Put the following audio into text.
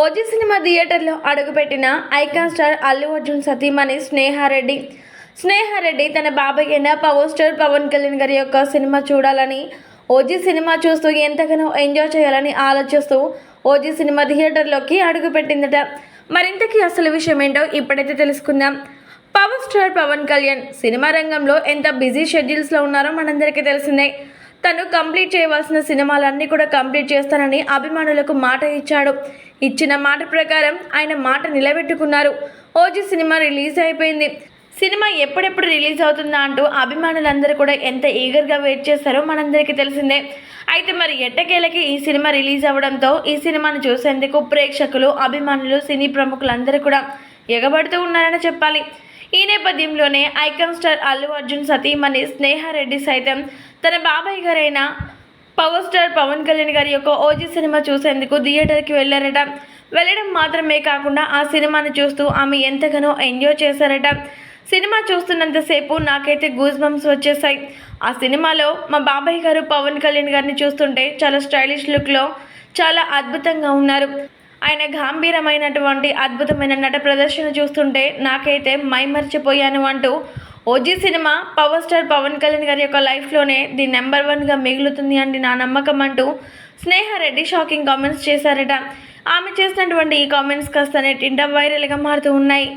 OG cinema థియేటర్లో అడుగుపెట్టిన icon star Allu Arjun సతీమణి స్నేహారెడ్డి. స్నేహారెడ్డి తన బాబాయ్ అయిన పవర్ స్టార్ పవన్ కళ్యాణ్ గారి యొక్క సినిమా చూడాలని ఓజీ సినిమా చూస్తూ ఎంతగానో ఎంజాయ్ చేయాలని ఆలోచిస్తూ ఓజీ సినిమా థియేటర్లోకి అడుగుపెట్టిందట. మరింతకీ అసలు విషయం ఏంటో ఇప్పుడైతే తెలుసుకుందాం. పవర్ స్టార్ పవన్ కళ్యాణ్ సినిమా రంగంలో ఎంత బిజీ షెడ్యూల్స్లో ఉన్నారో మనందరికీ తెలిసిందే. తను కంప్లీట్ చేయవలసిన సినిమాలన్నీ కూడా కంప్లీట్ చేస్తానని అభిమానులకు మాట ఇచ్చాడు. ఇచ్చిన మాట ప్రకారం ఆయన మాట నిలబెట్టుకున్నారు. ఓజీ సినిమా రిలీజ్ అయిపోయింది. సినిమా ఎప్పుడెప్పుడు రిలీజ్ అవుతుందా అంటూ అభిమానులందరూ కూడా ఎంత ఈగర్గా వెయిట్ చేస్తారో మనందరికీ తెలిసిందే. అయితే మరి ఎట్టకేలకి ఈ సినిమా రిలీజ్ అవ్వడంతో ఈ సినిమాను చూసేందుకు ప్రేక్షకులు అభిమానులు సినీ ప్రముఖులందరూ కూడా ఎగబడుతూ ఉన్నారని చెప్పాలి. ఈ నేపథ్యంలోనే ఐకాన్ స్టార్ అల్లు అర్జున్ సతీమణి స్నేహారెడ్డి సైతం తన బాబాయ్ గారైన పవర్ స్టార్ పవన్ కళ్యాణ్ గారి యొక్క ఓజీ సినిమా చూసేందుకు థియేటర్కి వెళ్ళారట. వెళ్ళడం మాత్రమే కాకుండా ఆ సినిమాను చూస్తూ ఆమె ఎంతగానో ఎంజాయ్ చేశారట. సినిమా చూస్తున్నంతసేపు నాకైతే గూస్ బంప్స్ వచ్చేసాయి. ఆ సినిమాలో మా బాబాయ్ గారు పవన్ కళ్యాణ్ గారిని చూస్తుంటే చాలా స్టైలిష్ లుక్లో చాలా అద్భుతంగా ఉన్నారు. ఆయన గంభీరమైనటువంటి అద్భుతమైన నట ప్రదర్శన చూస్తుంటే నాకైతే మైమర్చిపోయాను అంటూ ఓజీ సినిమా పవర్ స్టార్ పవన్ కళ్యాణ్ గారి యొక్క లైఫ్లోనే ది నెంబర్ వన్గా మిగులుతుంది అండి నా నమ్మకం అంటూ స్నేహారెడ్డి షాకింగ్ కామెంట్స్ చేశారట. ఆమె చేసినటువంటి ఈ కామెంట్స్ కాస్త నెట్టింట వైరల్గా మారుతూ ఉన్నాయి.